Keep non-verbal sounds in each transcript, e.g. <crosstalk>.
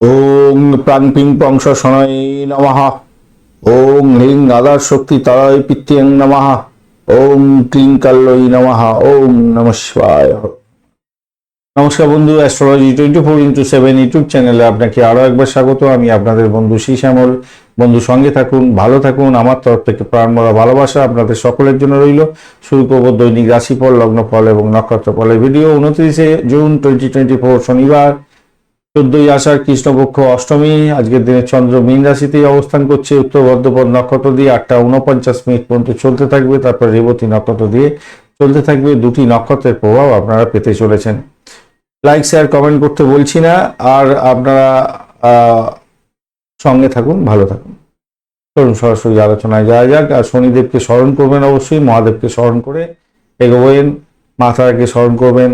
ওং প্রাং পিং পংস শনয় নমঃ। ওং হ্রিং আদার শক্তি তারায় পিত্যং নমঃ। ওং ক্লিং কাল্লই নমঃ। ওং নম নমস্কার বন্ধু astrology twenty four into seven YouTube চ্যানেলে আপনাকে আরও একবার স্বাগত। আমি আপনাদের বন্ধু শ্রী শ্যামল। বন্ধু, সঙ্গে থাকুন, ভালো থাকুন। আমার তরফ থেকে প্রাণমরা ভালোবাসা আপনাদের সকলের জন্য রইল। শুরু করব দৈনিক রাশিফল, লগ্নফল এবং নক্ষত্রফলের ভিডিও উনত্রিশে জুন টোয়েন্টি টোয়েন্টি ফোর শনিবার। চোদ্দই আষাঢ় কৃষ্ণপক্ষ অষ্টমী, আজকের দিনে চন্দ্র মীন রাশিতেই অবস্থান করছে। উত্তর বর্ধপদ নক্ষত্র দিয়ে আটটা উনপঞ্চাশ মিনিট পর্যন্ত চলতে থাকবে। তারপর রেবতী নক্ষত্র দিয়ে চলতে থাকবে। দুটি নক্ষত্রের প্রভাব আপনারা পেতে চলেছেন। লাইক শেয়ার কমেন্ট করতে বলছি না। আর আপনারা সঙ্গে থাকুন, ভালো থাকুন। চলুন সরাসরি আলোচনায় যাওয়া যাক। আর শনিদেবকে স্মরণ করবেন অবশ্যই, মহাদেবকে স্মরণ করে এগোবেন মাতাকে স্মরণ করবেন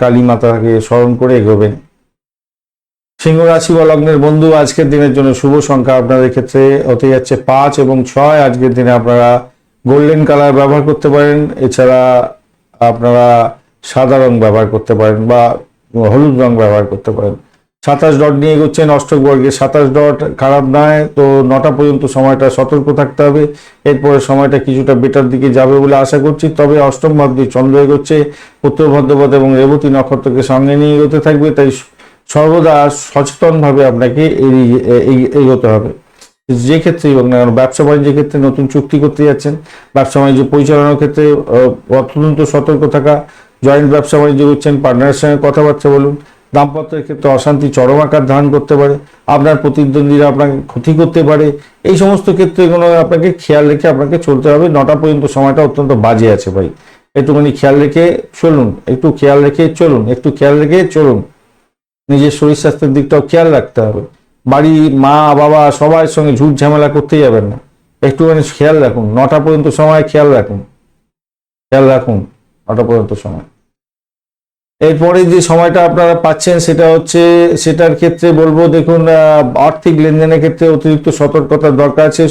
কালী মাতাকে স্মরণ করে এগোবেন। সিংহ রাশি বা লগ্নের বন্ধু, আজকের দিনের জন্য শুভ সংখ্যা আপনাদের ক্ষেত্রে হতে যাচ্ছে পাঁচ এবং ছয়। আজকের দিনে আপনারা গোল্ডেন কালার ব্যবহার করতে পারেন, এছাড়া আপনারা সাদা রং ব্যবহার করতে পারেন বা হলুদ রং ব্যবহার করতে পারেন। সাতাশ ডট নিয়ে এগোচ্ছেন, অষ্টক বর্গে সাতাশ ডট, খারাপ নয়। তো নটা পর্যন্ত সময়টা সতর্ক থাকতে হবে। এরপরে সময়টা কিছুটা বেটার দিকে যাবে বলে আশা করছি। তবে অষ্টম ভাব দিয়ে চন্দ্র এগোচ্ছে, উত্তর ভদ্রপদ এবং রেবতী নক্ষত্রকে সঙ্গে নিয়ে এগোতে থাকবে, তাই সর্বদা সচেতনভাবে আপনাকে এগোতে হবে। যে ক্ষেত্রেই হোক না কেন, ব্যবসা বাণিজ্যের ক্ষেত্রে নতুন চুক্তি করতে যাচ্ছেন, ব্যবসা বাণিজ্য পরিচালনার ক্ষেত্রে অত্যন্ত সতর্ক থাকা, জয়েন্ট ব্যবসা বাণিজ্য করছেন, পার্টনারের সঙ্গে কথাবার্তা বলুন, দাম্পত্যের ক্ষেত্রে অশান্তি, চরম আকার ধারণ করতে পারে, আপনার প্রতিদ্বন্দ্বীরা আপনাকে ক্ষতি করতে পারে, এই সমস্ত ক্ষেত্রে এগুলো আপনাকে খেয়াল রেখে আপনাকে চলতে হবে। নটা পর্যন্ত সময়টা অত্যন্ত বাজে আছে ভাই। একটুখানি খেয়াল রেখে চলুন, একটু খেয়াল রেখে চলুন, একটু খেয়াল রেখে চলুন। নিজের শরীর স্বাস্থ্যের দিকটাও খেয়াল রাখতে হবে। বাড়ি মা, বাবা সবার সঙ্গে ঝুট ঝামেলা করতে যাবেন না। একটুখানি খেয়াল রাখুন। নটা পর্যন্ত সময় খেয়াল রাখুন। খেয়াল রাখুন নটা পর্যন্ত সময়। এরপরে যে সময়টা আপনারা পাচ্ছেন সেটা হচ্ছে, সেটার ক্ষেত্রে বলব, দেখুন আর্থিক লেনদেনের ক্ষেত্রে অতিরিক্ত সতর্কতার দরকার আছে।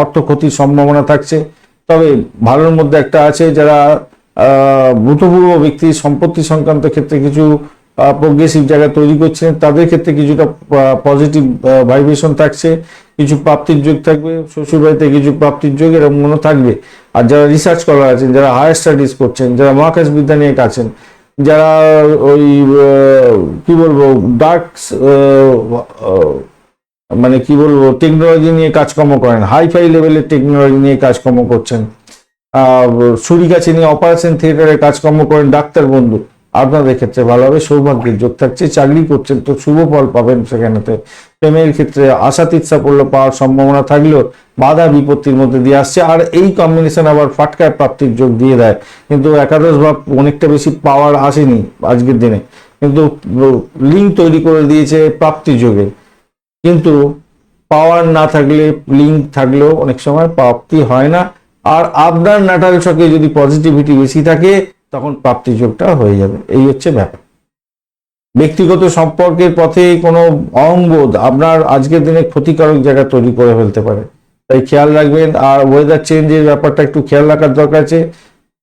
অর্থ ক্ষতির সম্ভাবনা থাকছে। তবে ভালোর মধ্যে একটা আছে, যারা ভূতপূর্ব ব্যক্তি, সম্পত্তি সংক্রান্ত ক্ষেত্রে কিছু প্রোগ্রেসিভ জায়গা তৈরি করছেন তাদের ক্ষেত্রে কিছুটা পজিটিভ ভাইব্রেশন থাকছে, কিছু প্রাপ্তির যোগ থাকবে, শ্বশুরবাড়িতে কিছু প্রাপ্তির যোগ এরকম মনে থাকবে। আর যারা রিসার্চ করার আছেন, যারা হায়ার স্টাডিজ করছেন, যারা মহাকাশ বিদ্যা নিয়ে আছেন যারা ওই কি বলব ডার্ক মানে কি বলব টেকনোলজি নিয়ে কাজকর্ম করেন হাই ফাই লেভেলের টেকনোলজি নিয়ে কাজকর্ম করছেন ছুরি কাছে নিয়ে অপারেশন থিয়েটারে কাজকর্ম করেন, ডাক্তার বন্ধু। আপনাদের ক্ষেত্রে ভালো হবে, সৌভাগ্যের যোগ থাকছে, চাকরি করছেন তো শুভ ফল পাবেন সেখানেতে। প্রেমের ক্ষেত্রে আশাতীত সাফল্য পাওয়ার সম্ভাবনা থাকলেও বাধা বিপত্তির মধ্যে দিয়ে আসছে, আর এই কম্বিনেশন আবার ফাটকায় প্রাপ্তির যোগ দিয়ে দেয়। কিন্তু একাদশ ভাব অনেকটা বেশি পাওয়ার আসেনি আজকের দিনে। কিন্তু লিঙ্ক তৈরি করে দিয়েছে প্রাপ্তি যোগে। কিন্তু পাওয়ার না থাকলে লিঙ্ক থাকলেও অনেক সময় প্রাপ্তি হয় না। আর আপনার নাটাল ছকে যদি পজিটিভিটি বেশি থাকে তখন প্রাপ্তি যোগটা হয়ে যাবে। এই হচ্ছে ব্যাপার। ব্যক্তিগত সম্পর্কের পথে কোনো অহংবোধ আপনার আজকের দিনে ক্ষতিকারক জায়গা তৈরি করে ফেলতে পারে। তাই খেয়াল রাখবেন। আর ওয়েদার চেঞ্জের ব্যাপারটা একটু খেয়াল রাখার দরকার আছে।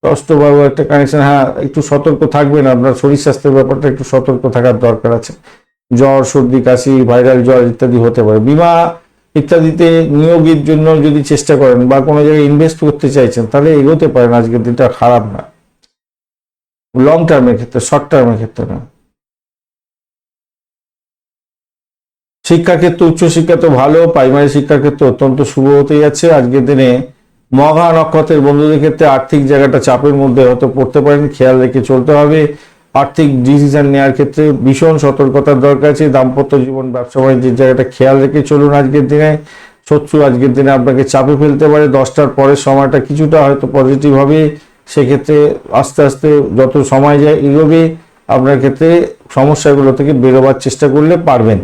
ষষ্ঠবাবু একটা কানেকশন হ্যাঁ একটু সতর্ক থাকবেন। আপনার শরীর স্বাস্থ্যের ব্যাপারটা একটু সতর্ক থাকার দরকার আছে। জ্বর, সর্দি, কাশি ভাইরাল জ্বর ইত্যাদি হতে পারে। বিমা ইত্যাদিতে নিয়োগের জন্য যদি চেষ্টা করেন বা কোনো জায়গায় ইনভেস্ট করতে চাইছেন, তাহলে এগোতে পারেন। আজকের দিনটা খারাপ না। লং টার্মের ক্ষেত্রে শর্ট টার্মের ক্ষেত্রে না। শিক্ষাক্ষেত্রে উচ্চশিক্ষা তো ভালো প্রাইমারি শিক্ষার ক্ষেত্রে অত্যন্ত শুভ হতে যাচ্ছে। আজকের দিনে মহা নক্ষত্রের বন্ধুদের ক্ষেত্রে আর্থিক জায়গাটা চাপের মধ্যে হয়তো পড়তে পারেন, খেয়াল রেখে চলতে হবে। আর্থিক ডিসিশন নেওয়ার ক্ষেত্রে ভীষণ সতর্কতার দরকার আছে। দাম্পত্য জীবন, ব্যবসা বাণিজ্যের জায়গাটা খেয়াল রেখে চলুন আজকের দিনে। শত্রু আজকের দিনে আপনাকে চাপে ফেলতে পারে। দশটার পরের সময়টা কিছুটা হয়তো পজিটিভ হবে। সেক্ষেত্রে আস্তে আস্তে যত সময় যায় এগোবে, আপনার ক্ষেত্রে সমস্যাগুলো থেকে বেরোবার চেষ্টা করলে পারবেন।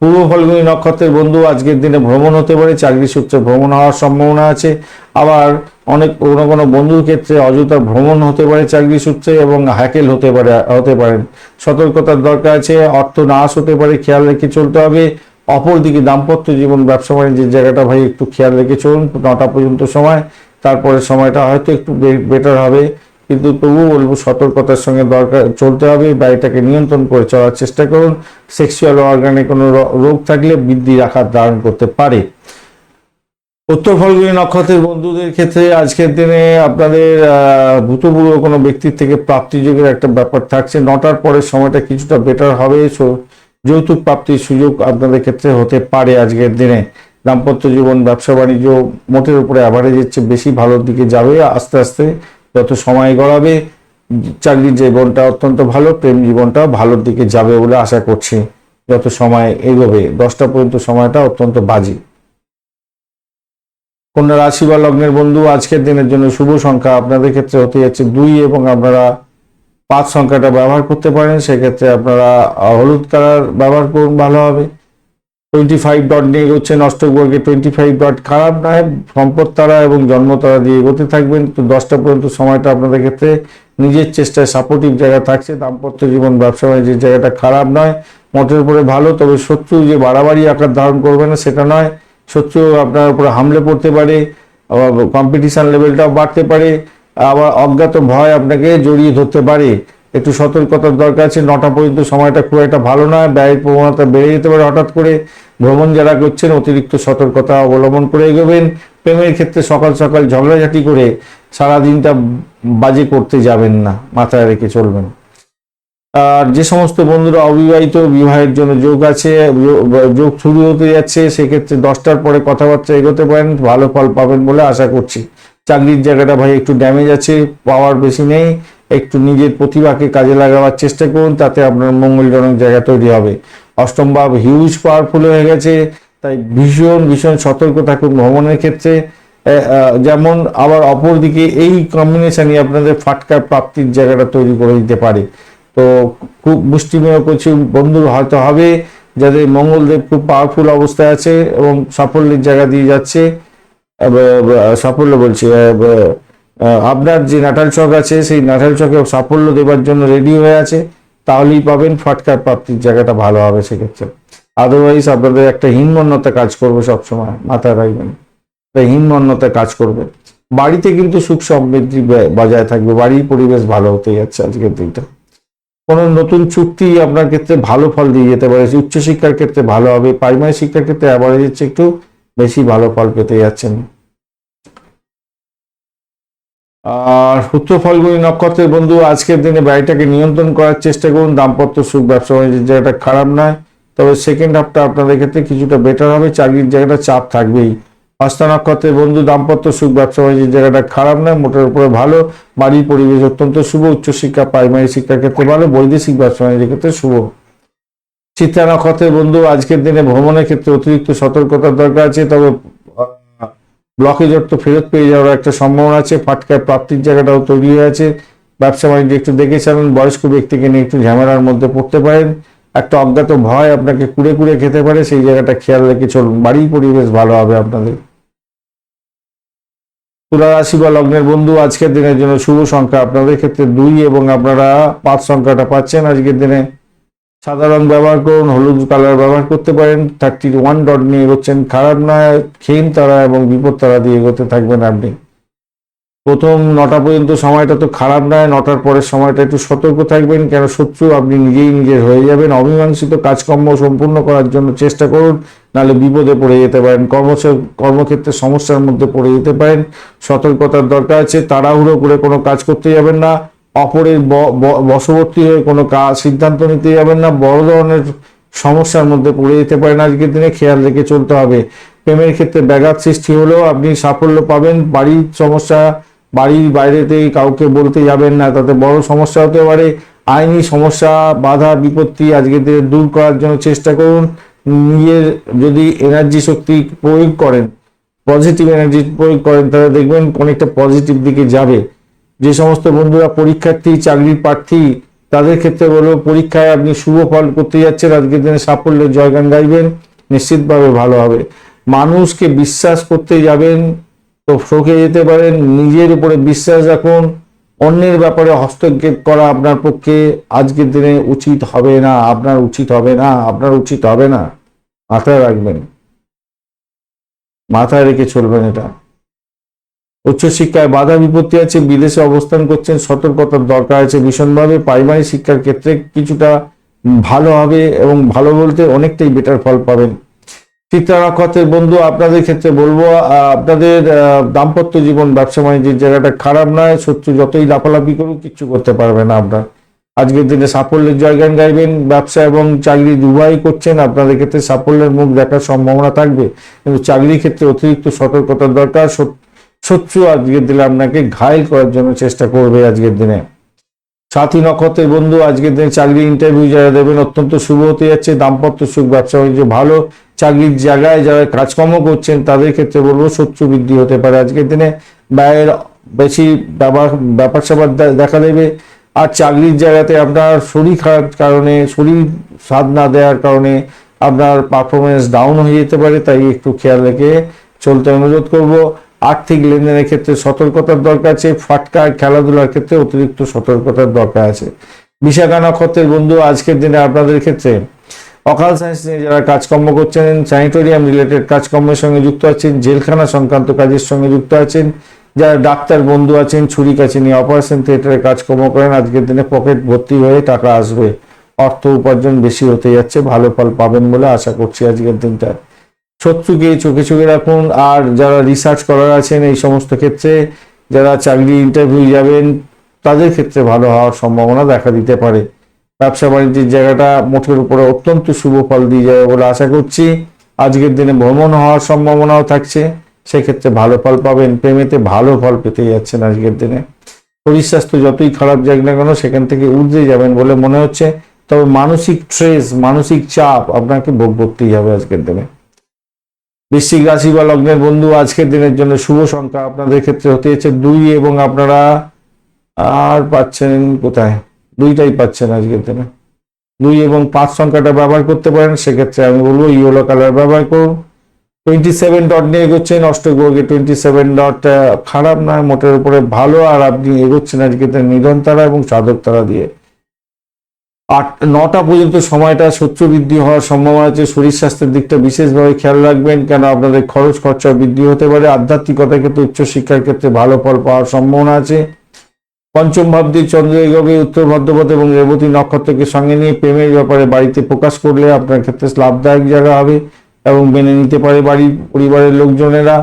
পূর্ব ফলগুনি নক্ষত্রের বন্ধু আজকের দিনে ভ্রমণ হতে পারে, চাকরি সূত্রে ভ্রমণ হওয়ার সম্ভাবনা আছে। আবার অনেক কোনো কোনো বন্ধুর ক্ষেত্রে অযথা ভ্রমণ হতে পারে চাকরি সূত্রে এবং হ্যাকেল হতে পারে, হতে পারেন। সতর্কতার দরকার আছে, অর্থ নাশ হতে পারে, খেয়াল রেখে চলতে হবে। অপরদিকে দাম্পত্য জীবন, ব্যবসা বাণিজ্যের জায়গাটা ভাই একটু খেয়াল রেখে চলুন, নটা পর্যন্ত সময়। তারপরে সময়টা হয়তো একটু বেটার হবে। কিন্তু তবুও বলব সতর্কতার সঙ্গে দরকার, চলতে হবে বাড়িটাকে নিয়ন্ত্রণ করে চলার চেষ্টা করুন। সেক্সুয়াল অর্গানে কোনো রোগ থাকলে বৃদ্ধি আকার ধারণ করতে পারে। উত্তর ফলগুলি নক্ষত্রের বন্ধুদের ক্ষেত্রে আজকের দিনে আপনাদের ভূতপূর্ব কোনো ব্যক্তির থেকে প্রাপ্তিযোগের একটা ব্যাপার থাকছে। নটার পরের সময়টা কিছুটা বেটার হবে। যৌতুক প্রাপ্তির সুযোগ আপনাদের ক্ষেত্রে হতে পারে আজকের দিনে। দাম্পত্য জীবন, ব্যবসা, বাণিজ্য মোটের উপরে অ্যাভারেজের চেয়ে বেশি ভালোর দিকে যাবে। আস্তে আস্তে যত সময় গড়াবে, চাকরির জীবনটা অত্যন্ত ভালো, প্রেম জীবনটা ভালোর দিকে যাবে বলে আশা করছি। যত সময় এগোবে, দশটা পর্যন্ত সময়টা অত্যন্ত বাজে। কন্যা রাশি বা লগ্নের বন্ধু, আজকের দিনের জন্য শুভ সংখ্যা আপনাদের ক্ষেত্রে হতে যাচ্ছে দুই এবং আপনারা পাঁচ সংখ্যাটা ব্যবহার করতে পারেন। সেক্ষেত্রে আপনারা হলুদ কালার ব্যবহার করুন, ভালো হবে। টোয়েন্টি ফাইভ ডট নিয়ে এগোচ্ছে নষ্টবর্গে টোয়েন্টি ফাইভ ডট খারাপ নয়, সম্পদ তারা এবং জন্ম তারা দিয়ে এগোতে থাকবেন। তো দশটা পর্যন্ত সময়টা আপনাদের ক্ষেত্রে নিজের চেষ্টায় সাপোর্টিভ জায়গা থাকছে। দাম্পত্য জীবন, ব্যবসা বাণিজ্যের জায়গাটা খারাপ নয়। মোটের উপরে ভালো, তবে শত্রু যে বাড়াবাড়ি আকার ধারণ করবে না, সেটা নয়। শত্রু আপনার উপরে হামলে পড়তে পারে কম্পিটিশন লেভেলটাও বাড়তে পারে, আবার অজ্ঞাত ভয় আপনাকে জড়িয়ে ধরতে পারে। একটু সতর্কতার দরকার আছে। নটা পর্যন্ত সময়টা খুব একটা ভালো নয়। ব্যয়ের প্রবণতা বেড়ে যেতে পারে হঠাৎ করে। ভ্রমণ যারা করছেন, অতিরিক্ত সতর্কতা অবলম্বন করে এগোবেন। প্রেমের ক্ষেত্রে সকাল সকাল ঝগড়াঝাটি করে সারা দিনটা বাজে করতে যাবেন না। মাথায় রেখে চলবেন। আর যে সমস্ত বন্ধুরা অবিবাহিত, বিবাহের জন্য যোগ আছে, যোগ শুরু হতে যাচ্ছে, সেক্ষেত্রে দশটার পরে কথাবার্তা এগোতে পারেন। ভালো ফল পাবেন বলে আশা করছি। চাকরির জায়গাটা ভাই একটু ড্যামেজ আছে পাওয়ার বেশি নেই। একটু নিজের প্রতিভাকে কাজে লাগাবার চেষ্টা করুন, তাতে আপনার মঙ্গলজনক জায়গা তৈরি হবে। অষ্টম ভাব হিউজ পাওয়ারফুল হয়ে গেছে, তাই ভীষণ ভীষণ সতর্ক থাকুন ভ্রমণের ক্ষেত্রে। যেমন আবার অপরদিকে এই কম্বিনেশনই আপনাদের ফাটকার প্রাপ্তির জায়গাটা তৈরি করে দিতে পারে। তো খুব মুষ্টিমেয় কিছু বন্ধুর হয়তো হবে, যাদের মঙ্গলদেব খুব পাওয়ারফুল অবস্থায় আছে এবং সাফল্যের জায়গা দিয়ে যাচ্ছে। সাফল্য বলছি আপনার যে নাটাল চক আছে, সেই নাটাল চকে সাফল্য দেবার জন্য রেডি হয়ে আছে, তাহলেই পাবেন ফাটকার প্রাপ্তির জায়গাটা ভালো হবে সেক্ষেত্রে। আদারওয়াইজ আপনাদের একটা হীনমন্যতা কাজ করবে সবসময়, মাথায় রাখবেন। হীনমন্যতা কাজ করবে। বাড়িতে কিন্তু সুখ সমৃদ্ধি বজায় থাকবে, বাড়ির পরিবেশ ভালো হতে যাচ্ছে আজকের দিনটা। কোনো নতুন চুক্তি আপনার ক্ষেত্রে ভালো ফল দিয়ে যেতে পারে, উচ্চশিক্ষার ক্ষেত্রে ভালো হবে, প্রাইমারি শিক্ষার ক্ষেত্রে অ্যাভারেজের চেয়ে একটু বেশি ভালো ফল পেতে যাচ্ছেন। আর উত্তর ফলগুলি নক্ষত্রের বন্ধু, আজকের দিনে বাড়িটাকে নিয়ন্ত্রণ করার চেষ্টা করুন। দাম্পত্য সুখ, ব্যবসা বাণিজ্যের জায়গাটা খারাপ নয়। তবে সেকেন্ড হাফটা আপনাদের ক্ষেত্রে কিছুটা বেটার হবে। চাকরির জায়গাটা চাপ থাকবেই। হস্তা নক্ষত্রের বন্ধু, দাম্পত্য সুখ, ব্যবসা বাণিজ্যের জায়গাটা খারাপ নয়, মোটের উপরে ভালো। বাড়ির পরিবেশ অত্যন্ত শুভ, উচ্চশিক্ষা প্রাইমারি শিক্ষার ক্ষেত্রে ভালো, বৈদেশিক ব্যবসা বাণিজ্যের ক্ষেত্রে শুভ। চিত্রা নক্ষত্রের বন্ধু, আজকের দিনে ভ্রমণের ক্ষেত্রে অতিরিক্ত সতর্কতার দরকার আছে, তবে ব্লকেজ অর্থ ফেরত পেয়ে যাওয়ার একটা সম্ভাবনা আছে, ফাটকার প্রাপ্তির জায়গাটাও তৈরি হয়ে আছে ব্যবসা বাণিজ্য একটু দেখে চালান, বয়স্ক ব্যক্তিকে নিয়ে একটু ঝামেলার মধ্যে পড়তে পারেন। একটা অজ্ঞাত ভয় আপনাকে কুড়ে কুড়ে খেতে পারে, সেই জায়গাটা খেয়াল রেখে চলুন, বাড়ির পরিবেশ ভালো হবে আপনাদের। তুলা রাশি বা লগ্নের বন্ধু, আজকের দিনের জন্য শুভ সংখ্যা আপনাদের ক্ষেত্রে দুই এবং আপনারা পাঁচ সংখ্যাটা পাচ্ছেন আজকের দিনে। সাদা রং ব্যবহার করুন, হলুদ কালার ব্যবহার করতে পারেন থার্টি ওয়ান ডট নিয়ে এগোচ্ছেন। খারাপ নয়, ক্ষীণ তারা এবং বিপদ তারা দিয়ে এগোতে থাকবেন আপনি। প্রথম নটা পর্যন্ত সময়টা তো খারাপ নয়, নটার পরের সময়টা একটু সতর্ক থাকবেন, কেন শত্রু আপনি নিজেই নিজের হয়ে যাবেন। অমীমাংসিত কাজকর্ম সম্পূর্ণ করার জন্য চেষ্টা করুন, নাহলে বিপদে পড়ে যেতে পারেন। কর্ম কর্মক্ষেত্রে সমস্যার মধ্যে পড়ে যেতে পারেন। সতর্কতার দরকার আছে, তাড়াহুড়ো করে কোনো কাজ করতে যাবেন না। অপরের বশবর্তী হয়ে কোনো কাজ সিদ্ধান্ত নিতে যাবেন না। বড় ধরনের সমস্যার মধ্যে পড়ে যেতে পারেন। আজকের দিনে খেয়াল রেখে চলতে হবে। প্রেমের ক্ষেত্রে ব্যাঘাত সৃষ্টি হলেও আপনি সাফল্য পাবেন। বাড়ির সমস্যা, বাড়ির বাইরেতে কাউকে বলতে যাবেন না। তাতে বড় সমস্যা হতে পারে। আইনি সমস্যা, বাধা, বিপত্তি আজকের দিনে দূর করার জন্য চেষ্টা করুন। নিজের যদি এনার্জি শক্তি প্রয়োগ করেন, পজিটিভ এনার্জি প্রয়োগ করেন, তাহলে দেখবেন অনেকটা পজিটিভ দিকে যাবে। যে সমস্ত বন্ধুরা পরীক্ষার্থী, চাকরির প্রার্থী, তাদের ক্ষেত্রে বলব পরীক্ষায় আপনি শুভ ফল করতে যাচ্ছেন, আজকের দিনে সাফল্যের জয়গান গাইবেন, নিশ্চিতভাবে ভালো হবে। মানুষকে বিশ্বাস করতে যাবেন, তো ঠকে যেতে পারেন, নিজের উপরে বিশ্বাস রাখুন, অন্যের ব্যাপারে হস্তক্ষেপ করা আপনার পক্ষে আজকের দিনে উচিত হবে না, আপনার উচিত হবে না, আপনার উচিত হবে না। মাথায় রাখবেন। মাথায় রেখে চলবেন এটা। উচ্চশিক্ষায় বাধা বিপত্তি আছে, বিদেশে অবস্থান করছেন, সতর্কতার দরকার আছে ভীষণভাবে। প্রাইমারি শিক্ষার ক্ষেত্রে কিছুটা ভালো হবে এবং ভালো বলতে অনেকটাই বেটার ফল পাবেন। চিত্রা নক্ষত্রের বন্ধু, আপনাদের ক্ষেত্রে বলব আপনাদের দাম্পত্য জীবন, ব্যবসা বাণিজ্যের জায়গাটা খারাপ নয়, শত্রু যতই লাফালাফি করুক, কিচ্ছু করতে পারবে না আপনার। আজকের দিনে সাফল্যের জয়গান গাইবেন, ব্যবসা এবং চাকরি দুবাই করছেন, আপনাদের ক্ষেত্রে সাফল্যের মুখ দেখার সম্ভাবনা থাকবে। কিন্তু চাকরির ক্ষেত্রে অতিরিক্ত সতর্কতার দরকার শত্রু আজকের দিনে আপনাকে ঘায়ল করার জন্য চেষ্টা করবে আজকের দিনে। সাথী নক্ষত্রের বন্ধু আজকের দিনে চাকরি ইন্টারভিউ যারা দেবেন, অত্যন্ত শুভ হতে যাচ্ছে, দাম্পত্য সুখ, ব্যবসা বাণিজ্য ভালো, চাকরির জায়গায় যারা কাজকর্ম করছেন, তাদের ক্ষেত্রে বলব শত্রু বৃদ্ধি হতে পারে আজকের দিনে। ব্যয়ের বেশি ব্যাপার ব্যাপার স্যাপার দেখা দেবে। আর চাকরির জায়গাতে আপনার শরীর খারাপ কারণে, শরীর স্বাদ না দেওয়ার কারণে আপনার পারফরমেন্স ডাউন হয়ে যেতে পারে, তাই একটু খেয়াল রেখে চলতে অনুরোধ করব। আর্থিক লেনদেনের ক্ষেত্রে সতর্কতার দরকার আছে, ফাটকা খেলাধুলার ক্ষেত্রে অতিরিক্ত সতর্কতার দরকার আছে। বিশাখা নক্ষত্রের বন্ধু, আজকের দিনে আপনাদের ক্ষেত্রে অকাল সায়েন্স নিয়ে যারা কাজকর্ম করছেন, স্যানিটোরিয়াম রিলেটেড কাজকর্মের সঙ্গে যুক্ত আছেন, জেলখানা সংক্রান্ত কাজের সঙ্গে যুক্ত আছেন, যারা ডাক্তার বন্ধু আছেন ছুরি কাছে নিয়ে অপারেশন থিয়েটারে কাজকর্ম করেন, আজকের দিনে পকেট ভর্তি হয়ে টাকা আসবে। অর্থ উপার্জন বেশি হতে যাচ্ছে, ভালো ফল পাবেন বলে আশা করছি আজকের দিনটা। শত্রুকে চোখে চোখে রাখুন। আর যারা রিসার্চ করার আছেন এই সমস্ত ক্ষেত্রে, যারা চাকরি ইন্টারভিউ যাবেন, তাদের ক্ষেত্রে ভালো হওয়ার সম্ভাবনা দেখা দিতে পারে। ব্যবসা বাণিজ্যের জায়গাটা মোটের উপরে অত্যন্ত শুভ ফল দিয়ে যাবে বলে আশা করছি। আজকের দিনে ভ্রমণ হওয়ার সম্ভাবনাও থাকছে। সেক্ষেত্রে ভালো ফল পাবেন, প্রেমেতে ভালো ফল পেতে যাচ্ছেন আজকের দিনে। শরীর স্বাস্থ্য যতই খারাপ যাক না কেন, সেখান থেকে উঠতে যাবেন বলে মনে হচ্ছে। তবে মানসিক স্ট্রেস মানসিক চাপ আপনাকে ভোগ করতেই হবে আজকের দিনে। বৃশ্চিক রাশি বা লগ্নের বন্ধু আজকের দিনের জন্য শুভ সংখ্যা আপনাদের ক্ষেত্রে হতে যাচ্ছে দুই এবং আপনারা আর পাচ্ছেন কোথায়? দুইটাই পাচ্ছেন আজকের দিনে। দুই এবং পাঁচ সংখ্যাটা ব্যবহার করতে পারেন, সেক্ষেত্রে আমি বলব ইয়েলো কালার ব্যবহার করুন। টোয়েন্টি সেভেন ডট নিয়ে এগোচ্ছেন, অষ্টগ্রহকে টোয়েন্টি সেভেন ডট খারাপ নয়, মোটের উপরে ভালো, আর আপনি এগোচ্ছেন আজকে নিধন তারা এবং চাদক তারা দিয়ে। আট, নটা পর্যন্ত সময়টা শত্রু বৃদ্ধি হওয়ার সম্ভাবনা আছে। শরীর স্বাস্থ্যের দিকটা বিশেষভাবে খেয়াল রাখবেন কেন আপনাদের খরচ খরচা বৃদ্ধি হতে পারে। আধ্যাত্মিকতার ক্ষেত্রে, উচ্চশিক্ষার ক্ষেত্রে ভালো ফল পাওয়ার সম্ভাবনা আছে। পঞ্চম ভাবদি চন্দ্র এগোবে উত্তর ভদ্রপথ এবং রেবতী নক্ষত্রকে সঙ্গে নিয়ে প্রেমের ব্যাপারে বাড়িতে প্রকাশ করলে আপনার ক্ষেত্রে লাভদায়ক জায়গা হবে এবং মেনে নিতে পারে বাড়ির পরিবারের লোকজনেরা।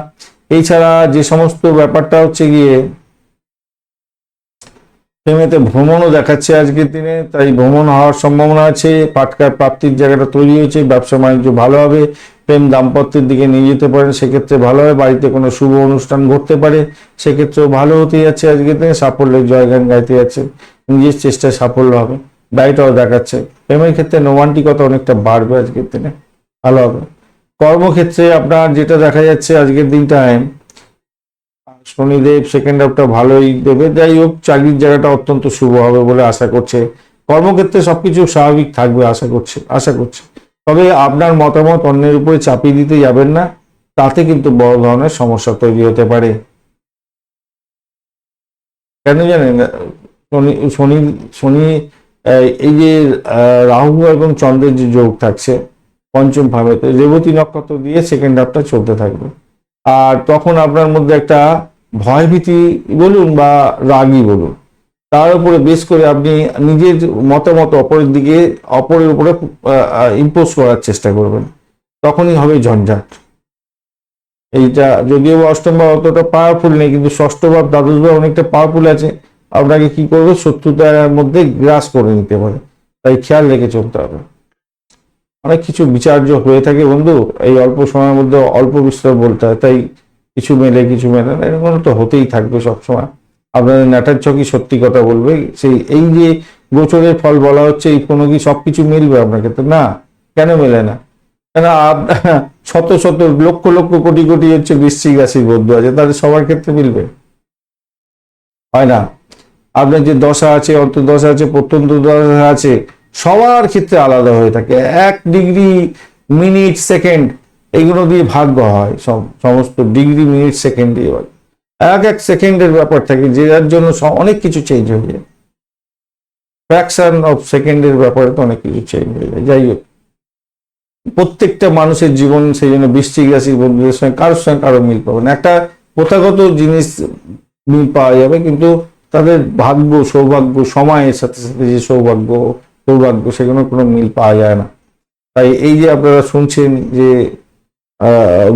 এছাড়া যে সমস্ত ব্যাপারটা হচ্ছে গিয়ে প্রেমেতে ভ্রমণও দেখাচ্ছে আজকের দিনে, তাই ভ্রমণ হওয়ার সম্ভাবনা আছে, পাটকার প্রাপ্তির জায়গাটা তৈরি হয়েছে, ব্যবসা বাণিজ্য ভালো হবে, প্রেম দাম্পত্যের দিকে নিয়ে যেতে পারেন, সেক্ষেত্রে ভালো হয়, বাড়িতে কোনো শুভ অনুষ্ঠান ঘটতে পারে, সেক্ষেত্রেও ভালো হতে যাচ্ছে আজকের দিনে, সাফল্যের জয়গান গাইতে যাচ্ছে, নিজের চেষ্টায় সাফল্য হবে ব্যয়টাও দেখাচ্ছে, প্রেমের ক্ষেত্রে রোমান্টিকতা অনেকটা বাড়বে আজকের দিনে, ভালো হবে। কর্মক্ষেত্রে আপনার যেটা দেখা যাচ্ছে আজকের দিনটায় শনিদেব সেকেন্ড হাফটা ভালোই দেবে। যাই হোক, চাকরির জায়গাটা অত্যন্ত শুভ হবে বলে আশা করছে। কর্মক্ষেত্রে সবকিছু স্বাভাবিক থাকবে আশা করছে আশা করছে। তবে আপনার মতামত অন্যের উপরে চাপিয়ে দিতে যাবেন না, তাতে কিন্তু বড় ধরনের সমস্যা তৈরি হতে পারে। কেন জানেন, শনি শনি শনি এই যে রাহু এবং চন্দ্রের যে যোগ থাকছে, পঞ্চম ভাবেতে রেবতী নক্ষত্র দিয়ে সেকেন্ড হাফটা চলতে থাকবে। আর তখন আপনার মধ্যে একটা ভয়ভীতি বলুন বা রাগই বলুন, তার উপরে বেশ করে আপনি নিজের মতামত অপরের দিকে, অপরের উপরে ইম্পোজ করার চেষ্টা করবেন। তখনই হবে ঝঞ্ঝাট। এইটা যদিও অষ্টম ভাব অতটা পাওয়ারফুল নেই, কিন্তু ষষ্ঠ ভাব, দ্বাদশ ভাব অনেকটা পাওয়ারফুল আছে। আপনাকে কি করবে? শত্রুতার মধ্যে গ্রাস করে নিতে পারে তাই খেয়াল রেখে চলতে হবে। অনেক কিছু বিচার্য হয়ে থাকে। বন্ধু, এই অল্প সময়ের মধ্যে অল্প বিস্তর বলতে হয়। তাই কিছু মেলে কিছু মেলে না, এরকম তো হতেই থাকবে সবসময়। আপনাদের ন্যাটার চকি সত্যি কথা বলবে, সেই এই যে গোচরের ফল বলা হচ্ছে, এই কোনো কি সব কিছু মিলবে আপনার ক্ষেত্রে? না, কেন মেলে না? কেন <laughs> শত শত, লক্ষ লক্ষ কোটি কোটি হচ্ছে বৃশ্চিক রাশির বন্ধু আছে তাদের সবার ক্ষেত্রে মিলবে? হয় না। আপনার যে দশা আছে, অন্তর্দশা আছে, প্রত্যন্ত দশা আছে, সবার ক্ষেত্রে আলাদা হয়ে থাকে। এক ডিগ্রি মিনিট সেকেন্ড এগুলো দিয়ে ভাগ্য হয় সব, সমস্ত ডিগ্রি মিনিট সেকেন্ড দিয়ে হয়। এক এক সেকেন্ডের ব্যাপার থাকে যে যার জন্য অনেক কিছু চেঞ্জ হয়ে যায়। ফ্র্যাকশন অফ সেকেন্ডের ব্যাপারে তো অনেক কিছু চেঞ্জ হয়ে যায়। যাই হোক। প্রত্যেকটা মানুষের জীবন সেই জন্য বৃষ্টিক রাশির বন্ধুদের সঙ্গে কারোর সঙ্গে কারও মিল পাবেন একটা প্রথাগত জিনিস মিল পাওয়া যাবে, কিন্তু তাদের ভাগ্য, সৌভাগ্য, সময়ের সাথে সাথে যে সৌভাগ্য সৌভাগ্য সেগুলো কোনো মিল পাওয়া যায় না। তাই এই যে আপনারা শুনছেন যে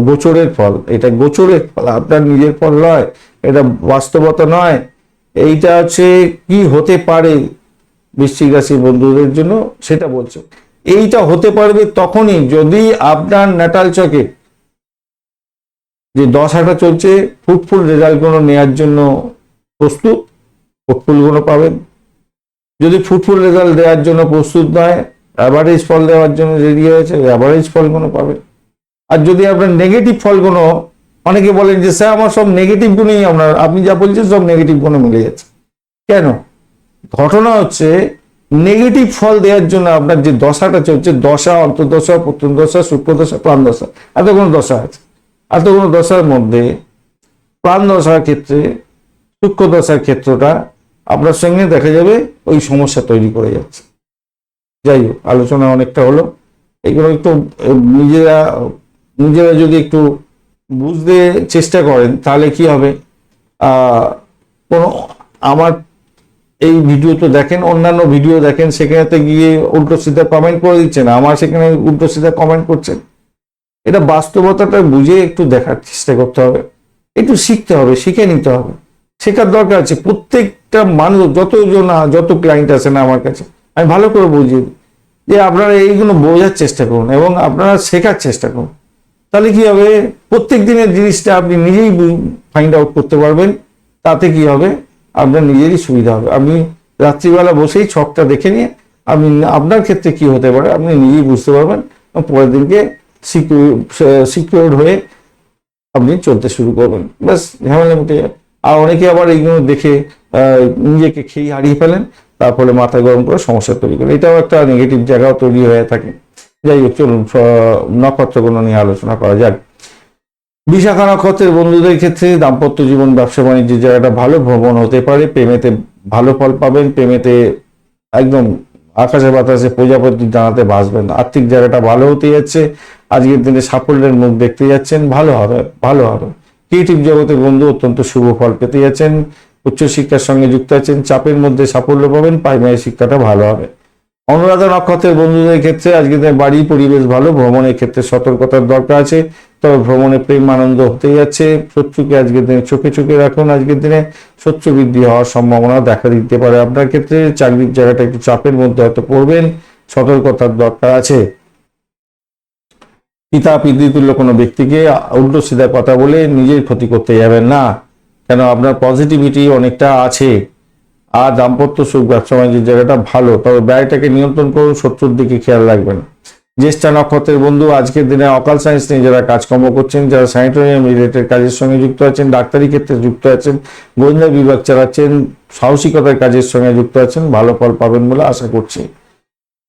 গোচরের ফল। এটা গোচরের ফল, আপনার নিজের ফল নয়, এটা বাস্তবতা নয়। এইটা হচ্ছে কি হতে পারে বৃশ্চিক রাশির বন্ধুদের জন্য সেটা বলছে। এইটা হতে পারবে তখনই যদি আপনার ন্যাটাল চকে। যে দশ হাটা চলছে ফুটফুল রেজাল্টগুলো নেওয়ার জন্য প্রস্তুত ফুটফুলগুলো পাবেন। যদি ফুটফুল রেজাল্ট দেওয়ার জন্য প্রস্তুত নয় অ্যাভারেজ ফল দেওয়ার জন্য রেডি হয়েছে অ্যাভারেজ ফলগুলো পাবেন। আর যদি আপনার নেগেটিভ ফলগুলো, অনেকে বলেন যে, স্যার, আমার সব নেগেটিভ গুণেই আপনার। আপনি যা বলছেন, সব নেগেটিভ গুণে মিলে যাচ্ছে কেন? ঘটনা হচ্ছে নেগেটিভ ফল দেওয়ার জন্য আপনার যে দশাটা চলছে, দশা, অন্তর্দশা প্রথম দশা শুক্র দশা প্রাণ দশা আছে। এতগুলো দশার মধ্যে প্রাণ দশার ক্ষেত্রে সূক্ষ্ম দশার ক্ষেত্রটা আপনার সঙ্গে দেখা যাবে, ওই সমস্যা তৈরি করে যাচ্ছে। যাই হোক, আলোচনা অনেকটা হলো। এগুলো একটু নিজেরা নিজেরা যদি একটু বুঝতে চেষ্টা করেন, তাহলে কি হবে? কোনো আমার এই ভিডিও তো দেখেন, অন্যান্য ভিডিও দেখেন, সেখানেতে গিয়ে উল্টো সিধা কমেন্ট করে দিচ্ছেন, আমার সেখানে উল্টো সিধা কমেন্ট করছেন। এটা বাস্তবতাটা বুঝে একটু দেখার চেষ্টা করতে হবে। একটু শিখতে হবে, শিখে নিতে হবে। শেখার দরকার আছে। প্রত্যেকটা মানুষ, যতজন, যত ক্লায়েন্ট আছে না আমার কাছে, আমি ভালো করে বুঝিয়ে দিই যে আপনারা এইগুলো বোঝার চেষ্টা করুন এবং আপনারা শেখার চেষ্টা করুন। তাহলে কি হবে? প্রত্যেক দিনের জিনিসটা আপনি নিজেই ফাইন্ড আউট করতে পারবেন। তাতে কি হবে? আপনার নিজেরই সুবিধা হবে। আপনি রাত্রিবেলা বসেই ছকটা দেখে নিয়ে আপনি আপনার ক্ষেত্রে কি হতে পারে? আপনি নিজেই বুঝতে পারবেন পরের দিনকে সিকিউর হয়ে আপনি চলতে শুরু করবেন। ব্যাস, ঝামেলা মিটে আর অনেকে আবার এইগুলো দেখে নিজেকে খেয়ে হারিয়ে ফেলেন। তারপরে মাথা গরম করে সমস্যা তৈরি করে। এটাও একটা নেগেটিভ জায়গাও তৈরি হয়ে থাকে। যাই হোক, চলুন নক্ষত্রগুলো নিয়ে আলোচনা করা যাক। বিশাখা নক্ষত্রের বন্ধুদের ক্ষেত্রে দাম্পত্য জীবন, ব্যবসা বাণিজ্যের জায়গাটা ভালো ভ্রমণ হতে পারে, প্রেমেতে ভালো ফল পাবেন, প্রেমেতে একদম আকাশে বাতাসে প্রজাপতি জানাতে বাসবেন আর্থিক জায়গাটা ভালো হতে যাচ্ছে, আজকের দিনে সাফল্যের মুখ দেখতে যাচ্ছেন, ভালো হবে ভালো হবে। ক্রিয়েটিভ জগতের বন্ধু অত্যন্ত শুভ ফল পেতে যাচ্ছেন, উচ্চশিক্ষার সঙ্গে যুক্ত আছেন, চাপের মধ্যে সাফল্য পাবেন প্রাইমারি শিক্ষাটা ভালো হবে। অনুরাধা নক্ষত্রের বন্ধুদের ক্ষেত্রে আজকে দিনে বাড়ি, পরিবেশ ভালো, ভ্রমণের ক্ষেত্রে সতর্কতার দরকার আছে। তবে ভ্রমণে প্রেম আনন্দ হতে যাচ্ছে। শত্রুকে আজকের দিনে চোখে চোখে রাখুন। আজকের দিনে শত্রু বৃদ্ধি হওয়ার সম্ভাবনা দেখা দিতে পারে আপনার ক্ষেত্রে। চাকরির জায়গাটা একটু চাপের মধ্যে হয়তো পড়বেন। সতর্কতার দরকার আছে। পিতা, পিতৃতুল্য কোনো ব্যক্তিকে উল্টো সিধা কথা বলে নিজের ক্ষতি করতে যাবেন না। কেন? আপনার পজিটিভিটি অনেকটা আছে। আর দাম্পত্য সুখ ব্যবসা বাণিজ্যের জায়গাটা ভালো, তবে ব্যয়টাকে নিয়ন্ত্রণ করুন, শত্রুর দিকে খেয়াল রাখবেন। জ্যেষ্ঠা নক্ষত্রের বন্ধু, আজকের দিনে অকাল সায়েন্স নিয়ে যারা কাজকর্ম করছেন, যারা স্যানিটোরিয়াম রিলেটেড কাজের সঙ্গে যুক্ত আছেন, ডাক্তারি ক্ষেত্রে যুক্ত আছেন, গোয়েন্দা বিভাগ চালাচ্ছেন, সাহসিকতার কাজের সঙ্গে যুক্ত আছেন, ভালো ফল পাবেন বলে আশা করছি।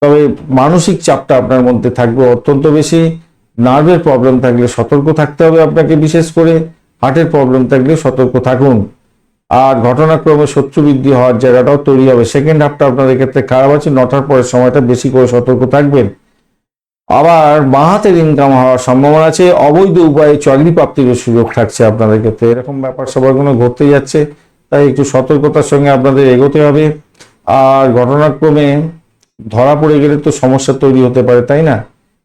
তবে মানসিক চাপটা আপনার মধ্যে থাকবে অত্যন্ত বেশি নার্ভের প্রবলেম থাকলে সতর্ক থাকতে হবে আপনাকে বিশেষ করে হার্টের প্রবলেম থাকলে সতর্ক থাকুন। আর ঘটনাক্রমে শত্রু বৃদ্ধি হওয়ার জায়গাটাও তৈরি হবে। সেকেন্ড হাফটা আপনাদের ক্ষেত্রে খারাপ আছে, নটার পরের সময়টা বেশি করে সতর্ক থাকবেন। আবার বাহাতের ইনকাম হওয়ার সম্ভাবনা আছে, অবৈধ উপায়ে চাকরি প্রাপ্তির সুযোগ থাকছে আপনাদের ক্ষেত্রে। এরকম ব্যাপার সবাইগুলো ঘটতে যাচ্ছে, তাই একটু সতর্কতার সঙ্গে আপনাদের এগোতে হবে। আর ঘটনাক্রমে ধরা পড়ে গেলে তো সমস্যা তৈরি হতে পারে, তাই না?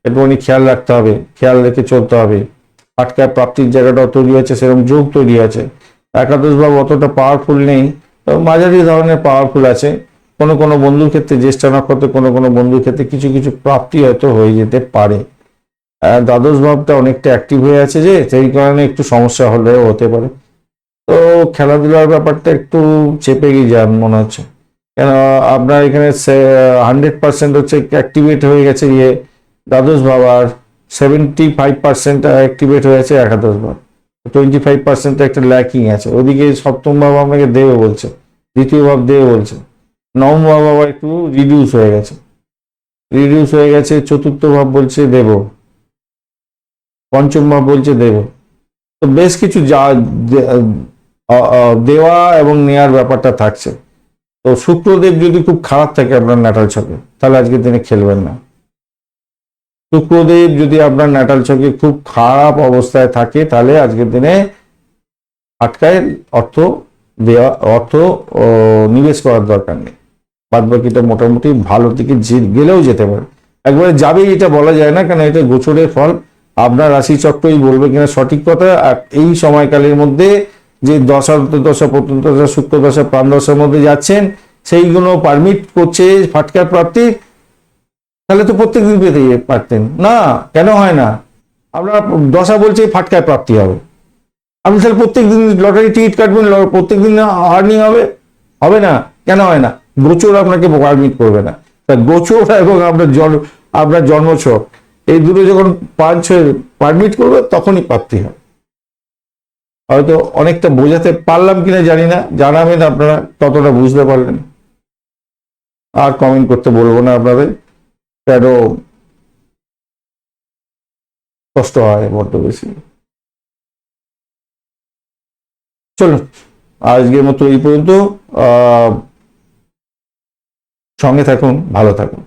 একটুখানি খেয়াল রাখতে হবে, খেয়াল রেখে চলতে হবে। আটকায় প্রাপ্তির জায়গাটাও তৈরি হয়েছে, সেরকম যোগ তৈরি আছে একাদশ ভাব অতটা পাওয়ারফুল নেই। তবে মাঝারি ধরনের পাওয়ারফুল আছে। কোনো কোনো বন্ধুর ক্ষেত্রে, জ্যেষ্ঠ নক্ষত্রে কোনো কোনো বন্ধুর ক্ষেত্রে কিছু কিছু প্রাপ্তি হয়তো হয়ে যেতে পারে। দ্বাদশ ভাবটা অনেকটা অ্যাক্টিভ হয়ে আছে যে, সেই কারণে একটু সমস্যা হলেও হতে পারে। তো খেলাধুলার ব্যাপারটা একটু চেপে গিয়ে যান মনে হচ্ছে। কেন আপনার এখানে হান্ড্রেড পার্সেন্ট হচ্ছে অ্যাক্টিভেট হয়ে গেছে ইয়ে দ্বাদশ ভাব আর সেভেন্টি ফাইভ পার্সেন্ট অ্যাক্টিভেট হয়েছে একাদশ ভাব টোয়েন্টি ফাইভ পার্সেন্ট একটা ল্যাকিং আছে। ওদিকে সপ্তম ভাব আপনাকে দেবে বলছে, দ্বিতীয় ভাব দেবে বলছে, নবম ভাব আবার একটু রিডিউস হয়ে গেছে। রিডিউস হয়ে গেছে, চতুর্থ ভাব বলছে দেব। পঞ্চম ভাব বলছে দেব। তো বেশ কিছু যা দেওয়া এবং নেয়ার ব্যাপারটা থাকছে। তো শুক্রদেব যদি খুব খারাপ থাকে আপনার ন্যাটাল ছকে, তাহলে আজকের দিনে খেলবেন না। শুক্রদেব যদি আপনার ন্যাটাল ছকে খুব খারাপ অবস্থায় থাকে, তাহলে আজকের দিনে আটকায় অর্থ দেওয়া, অর্থ নিবেশ করার দরকার নেই। বাদ বাকিটা মোটামুটি ভালো দিকে গেলেও যেতে পারে। একবারে যাবেই, এটা বলা যায় না কারণ এটা গোচরের ফল। আপনার রাশি চক্রই বলবে কিনা সঠিক কথা, আর এই সময়কালের মধ্যে যে দশা দশা প্রত্যন্ত দশা শুক্র দশা প্রাণ দশার মধ্যে যাচ্ছেন, সেইগুলো পারমিট করছে ফাটকার প্রাপ্তি। তাহলে তো প্রত্যেক দিন পেতে পারতেন। না, কেন হয় না? আমরা দশা বলছে ফাটকায় প্রাপ্তি হবে। আপনি তাহলে প্রত্যেক দিন লটারি টিকিট কাটবেন প্রত্যেক দিন আর্নিং হবে? হবে না। কেন হয় না? গোচর আপনাকে পারমিট করবে না। তা গোচর এবং আপনার জন্ম আপনার জন্মছক, এই দুটো যখন পাঁচ পারমিট করবে, তখনই প্রাপ্তি হবে। হয়তো অনেকটা বোঝাতে পারলাম কিনা জানি না। জানাবেন আপনারা, ততটা বুঝতে পারলেন। আর কমেন্ট করতে বলব না আপনাদের। কেন কষ্ট হয় বড্ড বেশি। চলো আজকের মতো এই পর্যন্ত সঙ্গে থাকুন ভালো থাকুন।